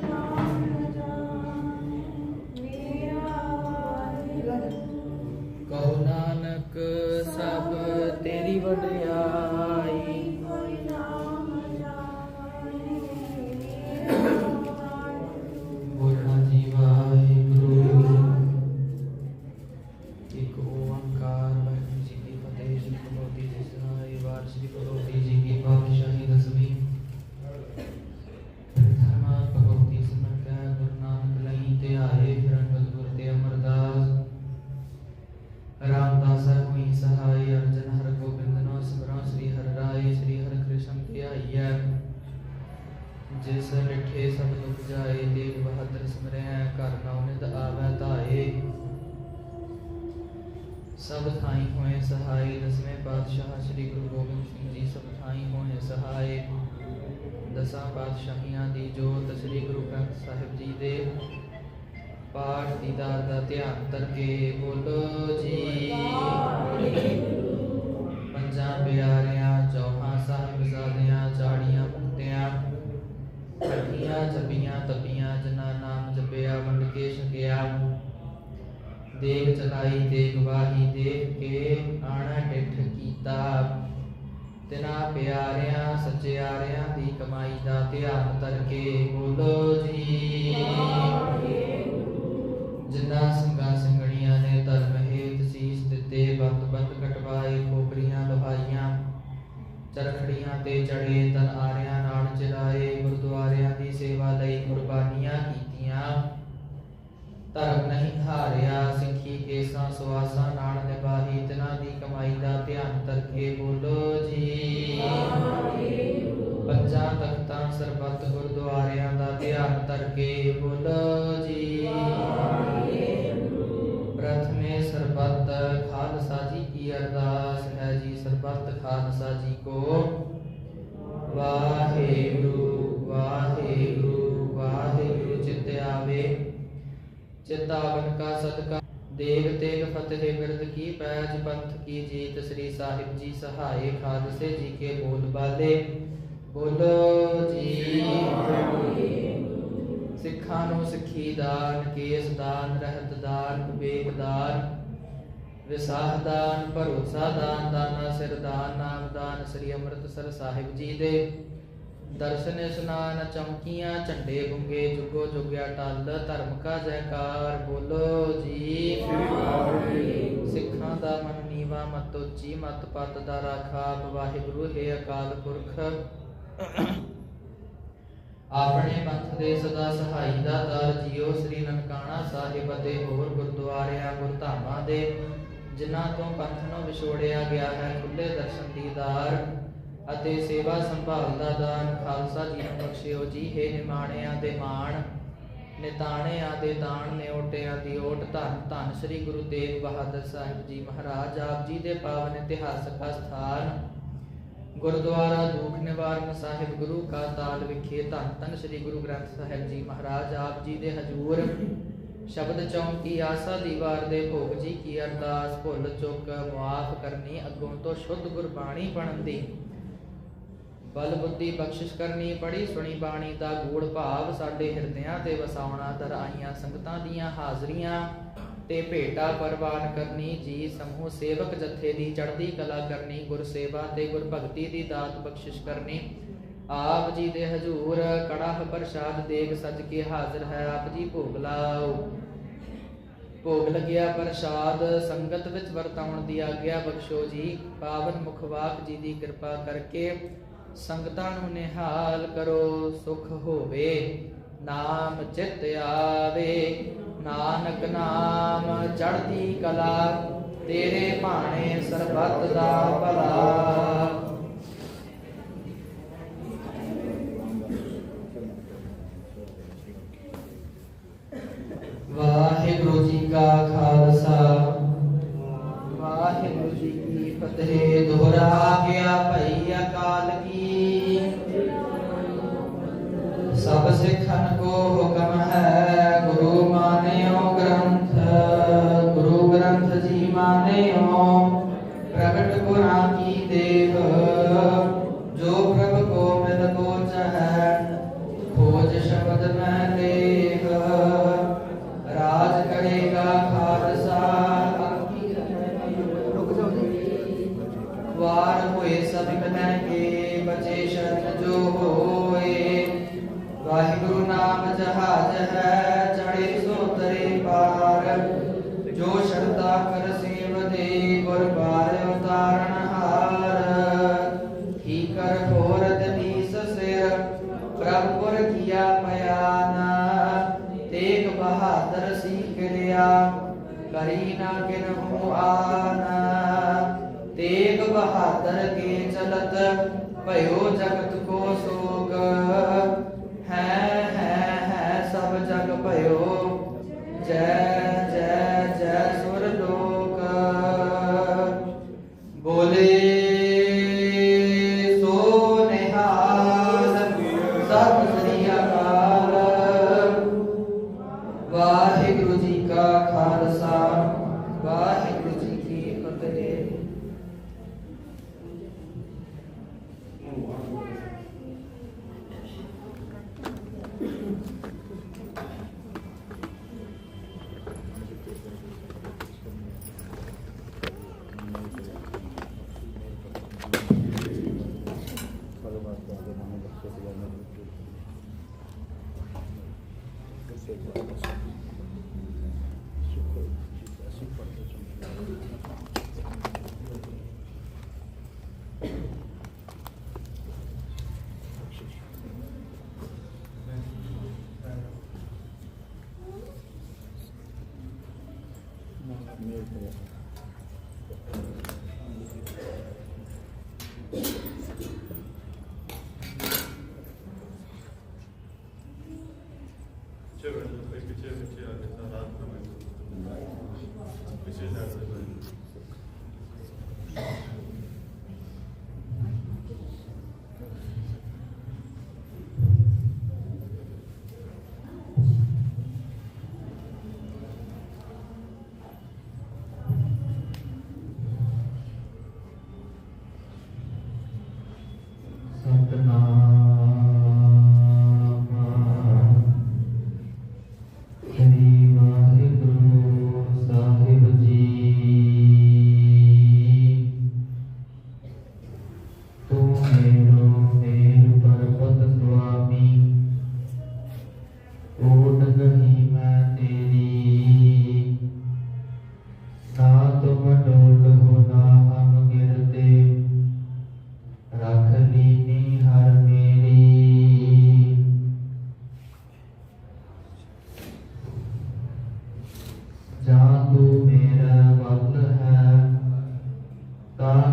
감사합니다. ਸਹਾਈ ਦਸਵੇਂ ਪਾਤਸ਼ਾਹ ਸ੍ਰੀ ਗੁਰੂ ਗੋਬਿੰਦ ਸਿੰਘ ਜੀ ਸਭ ਥਾਈ ਹੋਏ ਸਹਾਈ ਦਸਾਂ ਪਾਤਸ਼ਾਹੀਆਂ ਦੀ ਜੋਤ ਸ੍ਰੀ ਗੁਰੂ ਗ੍ਰੰਥ ਸਾਹਿਬ ਜੀ ਦੇ ਪਾਠ ਦੀਦਾਰ ਦਾ ਧਿਆਨ ਕਰਕੇ ਬੋਲੋ ਜੀ ਪੰਜਾਂ ਪਿਆਰਿਆਂ ਚੌਹਾਂ ਸਾਹਿਬਜ਼ਾਦਿਆਂ ਚਾੜੀਆਂ ਮੁਕਤਿਆਂ ਖੱਟੀਆਂ ਜਪੀਆਂ ਤਪੀਆਂ ਜਿਨ੍ਹਾਂ ਨਾਮ ਜਪਿਆ ਵੰਡ ਕੇ ਛਕਿਆ ਦੇਖ ਚਲਾਈ ਤੇ ਗਵਾਹੀ ਦੇਖ ਕੇ ਆਣਾ ਡਿਠ ਕੀਤਾ। ਤਿਨਾ ਪਿਆਰਿਆਂ, ਸੱਚਿਆਰਿਆਂ ਦੀ ਕਮਾਈ ਦਾ ਧਿਆਨ ਕਰਕੇ ਬੋਲੋ ਜੀ। ਜਿਨ੍ਹਾਂ ਸਿੰਘਾਂ ਸਿੰਘਣੀਆਂ ਨੇ ਧਰਮ ਹੇਤ ਸੀਸ ਦਿੱਤੇ, ਬੰਦ ਬੰਦ ਕਟਵਾਏ ਖੋਪਰੀਆਂ ਲੁਹਾਈਆਂ। ਚਰਖੜੀਆਂ ਤੇ ਚੜੇ ਤਨ ਆਰਿਆਂ ਨਾਲ ਚਲਾਏ, ਗੁਰਦੁਆਰਿਆਂ ਦੀ ਸੇਵਾ ਲਈ ਕੁਰਬਾਨੀਆਂ ਕੀਤੀਆਂ। ਧਰਮ ਨਹੀਂ ਹਾਰਿਆ ਸਿੱਖੀ ਕੇਸਾਂ ਸੁਆਸਾਂ ਨਾਲ ਨਿਭਾਈ ਤਿਨਾਂ ਦੀ ਕਮਾਈ ਦਾ ਧਿਆਨ ਕਰਕੇ ਬੋਲੋ ਜੀ। ਪੰਜਾਂ ਤਖਤਾਂ ਸਰਬੱਤ ਗੁਰਦੁਆਰਿਆਂ ਦਾ ਧਿਆਨ ਕਰਕੇ ਬੋਲੋ ਜੀ। ਪ੍ਰਥਮੇ ਸਰਬੱਤ ਖਾਲਸਾ ਜੀ ਕੀ ਅਰਦਾਸ ਹੈ ਜੀ, ਸਰਬੱਤ ਖਾਲਸਾ ਜੀ ਕੋ ਵਾਹਿਗੁਰੂ ਵਾਹਿਗੁਰੂ ਵਾਹਿਗੁਰੂ, ਚਿਤ ਆਵੇ। ਚਿਤਾਵਨ ਕਾ ਸਦਕਾ ਦੇਗ ਤੇਗ ਫਤਿਹ ਬਿਰਦ ਕੀ ਪੈਜ ਪੰਥ ਕੀ ਜੀਤ ਸ੍ਰੀ ਸਾਹਿਬ ਜੀ ਸਹਾਏ ਖਾਲਸੇ ਜੀ ਕੇ ਬੋਲ ਬਾਲੇ। ਬੋਲੋ ਜੀ ਸਿੱਖਾਂ ਨੂੰ ਸਿੱਖੀ ਦਾਨ ਕੇਸ ਦਾਨ ਰਹਿਤ ਦਾਨ ਵਿਵੇਕ ਦਾਨ ਵਿਸਾਹ ਦਾਨ ਭਰੋਸਾ ਦਾਨ ਦਾਨਾ ਸਿਰ ਦਾਨ ਨਾਮ ਦਾਨ ਸ੍ਰੀ ਅੰਮ੍ਰਿਤਸਰ ਸਾਹਿਬ ਜੀ ਦੇ। ਦਰਸ਼ਨ ਇਸ਼ਨਾਨ ਚਮਕੀਆਂ ਝੰਡੇ ਗੁੰਗੇ ਜੁਗੋ ਜੁਗਿਆ ਟਲ ਧਰਮ ਕਾ ਜੈਕਾਰ ਬੋਲੋ ਜੀ। ਸਿੱਖਾਂ ਦਾ ਮਨ ਨੀਵਾ ਮਤ ਉੱਚੀ ਮਤ ਪਤ ਦਾ ਰਾਖਾ ਵਾਹਿਗੁਰੂ ਹੈ ਅਕਾਲ ਪੁਰਖ। ਆਪਣੇ ਪੰਥ ਦੇ ਸਦਾ ਸਹਾਈ ਦਾ ਦਰ ਜੀਓ ਸ੍ਰੀ ਨਨਕਾਣਾ ਸਾਹਿਬ ਅਤੇ ਹੋਰ ਗੁਰਦੁਆਰਿਆਂ ਗੁਰਧਾਮਾਂ ਦੇ ਜਿਨ੍ਹਾਂ ਤੋਂ ਪੰਥ ਨੂੰ ਵਿਛੋੜਿਆ ਗਿਆ ਹੈ ਖੁੱਲੇ ਦਰਸ਼ਨ ਦੀਦਾਰ ਅਤੇ ਸੇਵਾ ਸੰਭਾਲ ਦਾ ਦਾਨ। ਖਾਲਸਾ ਜੀ ਨੂੰ ਬਖਸ਼ਿਓ ਜੀ। ਹੈ ਨਿਮਾਣਿਆਂ ਦੇ ਮਾਣ, ਨਿਤਾਣਿਆਂ ਦੇ ਦਾਨ ਨਿਓਟਿਆਂ ਦੀ ਓਟ ਧੰਨ ਧੰਨ ਸ੍ਰੀ ਗੁਰੂ ਤੇਗ ਬਹਾਦਰ ਸਾਹਿਬ ਜੀ ਮਹਾਰਾਜ। ਆਪ ਜੀ ਦੇ ਪਾਵਨ ਇਤਿਹਾਸਕ ਸਥਾਨ, ਗੁਰਦੁਆਰਾ ਦੂਖ ਨਿਵਾਰਨ ਸਾਹਿਬ, ਗੁਰੂ ਕਾ ਤਾਲ ਵਿਖੇ ਧੰਨ ਧੰਨ ਸ੍ਰੀ ਗੁਰੂ ਗ੍ਰੰਥ ਸਾਹਿਬ ਜੀ ਮਹਾਰਾਜ। ਆਪ ਜੀ ਦੇ ਹਜੂਰ, ਸ਼ਬਦ ਚੌਂਕੀ ਆਸਾ ਦੀਵਾਰ ਦੇ ਭੋਗ ਜੀ ਕੀ ਅਰਦਾਸ ਭੁੱਲ ਚੁੱਕ ਮੁਆਫ ਕਰਨੀ, ਅੱਗੋਂ ਤੋਂ ਸ਼ੁੱਧ ਗੁਰਬਾਣੀ ਬਣਨ ਦੀ। ਬਲ ਬੁੱਧੀ ਬਖਸ਼ਿਸ਼ ਕਰਨੀ ਪੜੀ ਸੁਣੀ ਬਾਣੀ ਦਾ ਗੂੜ ਭਾਵ, ਸਾਡੇ ਹਿਰਦਿਆਂ ਤੇ ਵਸਾਉਣਾ ਦਰ ਸੰਗਤਾਂ ਦੀਆਂ ਹਾਜ਼ਰੀਆਂ ਤੇ ਭੇਟਾ ਪਰਵਾਨ ਕਰਨੀ, ਜੀ ਸਮੂਹ ਸੇਵਕ ਜਥੇ ਦੀ ਚੜ੍ਹਦੀ ਕਲਾ ਕਰਨੀ, ਗੁਰ ਸੇਵਾ ਤੇ ਗੁਰ ਭਗਤੀ ਦੀ ਦਾਤ ਬਖਸ਼ਿਸ਼ ਕਰਨੀ। ਆਪ ਜੀ ਦੇ ਹਜੂਰ, ਕੜਾਹ ਪ੍ਰਸ਼ਾਦ ਦੇਗ ਸਜ ਕੇ ਹਾਜ਼ਰ ਹੈ, ਆਪ ਜੀ ਭੋਗ ਲਾਓ। ਭੋਗ ਲੱਗਿਆ ਪ੍ਰਸ਼ਾਦ, ਸੰਗਤ ਵਿੱਚ ਵਰਤਾਉਣ ਦੀ ਆਗਿਆ ਬਖਸ਼ੋ ਜੀ। ਪਾਵਨ ਮੁਖਵਾਕ ਜੀ ਦੀ ਕਿਰਪਾ ਕਰਕੇ ਸੰਗਤਾਂ ਨੂੰ ਨਿਹਾਲ ਕਰੋ, ਸੁਖ ਹੋਵੇ, ਨਾਮ ਚਿਤ ਆਵੇ। ਨਾਨਕ ਨਾਮ ਚੜ੍ਹਦੀ ਕਲਾ, ਤੇਰੇ ਭਾਣੇ ਸਰਬੱਤ ਦਾ ਭਲਾ। ਵਾਹਿਗੁਰੂ ਜੀ ਕਾ ਖਾਲਸਾ। 没有特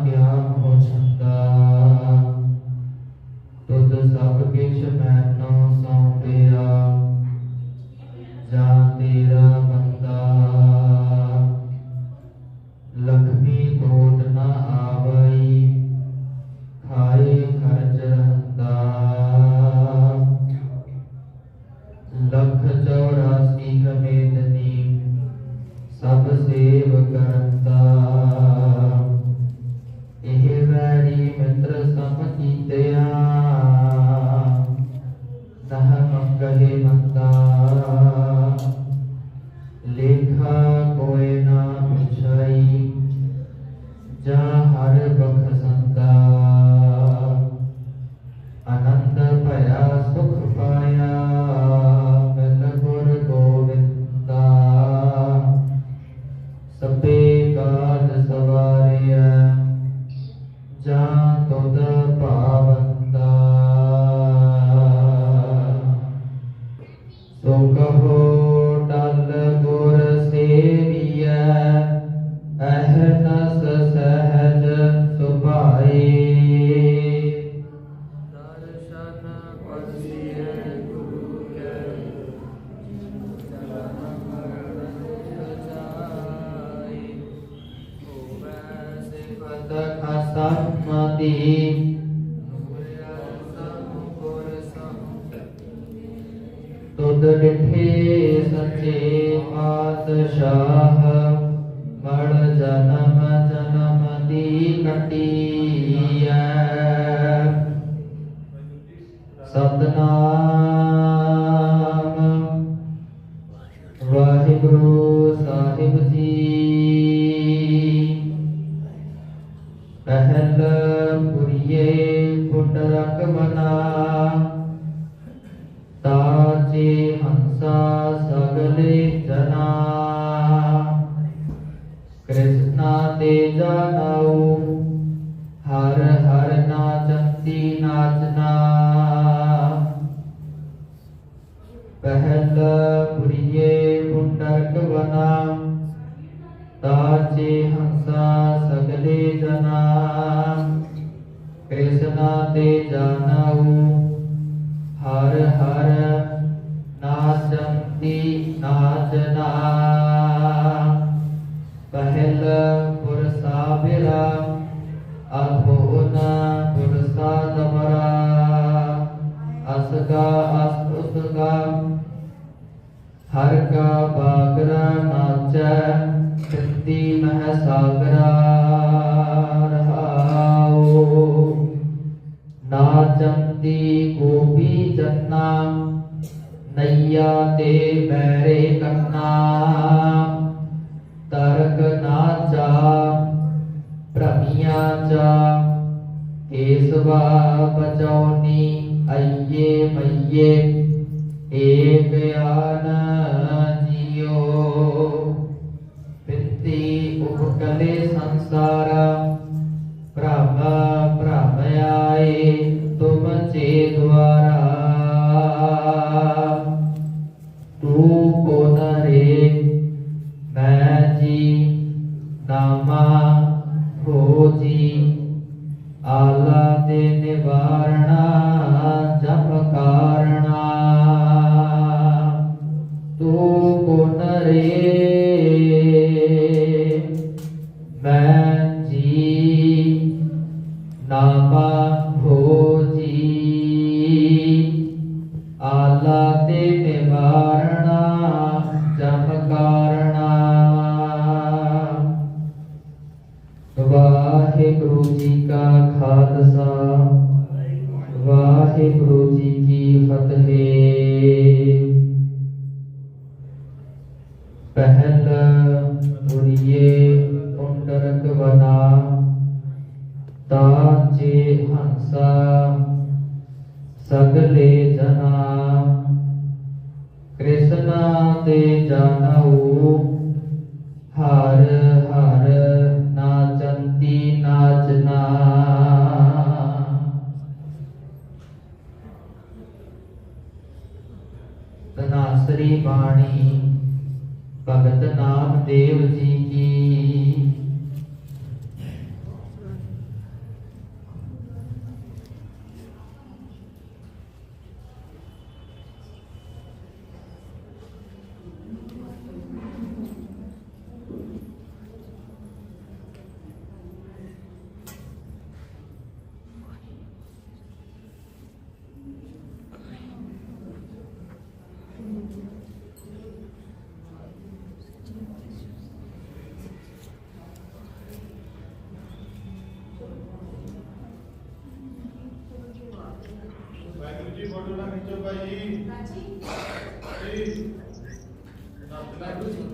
ਗਿਆਨ ਹੋ ਛੱਡਾ ਤੁਧ ਸਭ ਕਿਛ ਮੈਨੂੰ ਸੌਂਪਿਆ। ਸਭ ਮਾਤੀ ਸੱਚੇ ਪਾਤਸ਼ਾਹ ਮੜ ਜਨਮ ਜਨਮ ਦੀ ਕਟੀਐ। ਸਤਨਾਮ ਬੰਦੀ ਨਾਚਨਾ ਪਹਿਲ ਪੁਰੀਏ ਪੁੰਡਰਕ ਬਨਾ ਤਾਚੇ ਹੰਸਾ ਸਗਲੇ ਜਨਾ। ਕ੍ਰਿਸ਼ਨਾ ਤੇ ਜਾਣਾਉ। ਹਰ ਹਰ ਨਾਸੰਤੀ ਨਾਚਨਾ ਪਹਿਲ ਪੁਰਸਾ ਬਿਰਾ ਅਭੋਨਾ। ਅਸਗਾ ਅਸੁਸਗਾ ਹਰ ਕਾ ਬਾਗਰਾ ਨਾਚੈ ਕ੍ਰਿਤੀ ਮਹਿ ਸਾਗਰਾ। ਰਹਾਉ también ਹੰਸਾ ਸਗਲੇ ਜਨਾ। ਕ੍ਰਿਸ਼ਨਾ ਤੇ ਜਾਣਉ ਹਰ ਹਰ ਨਾਚੰਤੀ ਨਾਚਨਾ ਤਨਾਸਰੀ ਬਾਣੀ, ਭਗਤ ਨਾਮ ਦੇਵ ਜੀ ਕੀ ਵਾਹਿਗੁਰੂ ਜੀ ਫੋਟੋ ਨਾ ਖਿੱਚੋ ਭਾਈ। ਜੀ ਜੀ। ਵਾਹਿਗੁਰੂ ਜੀ ਫੋਨ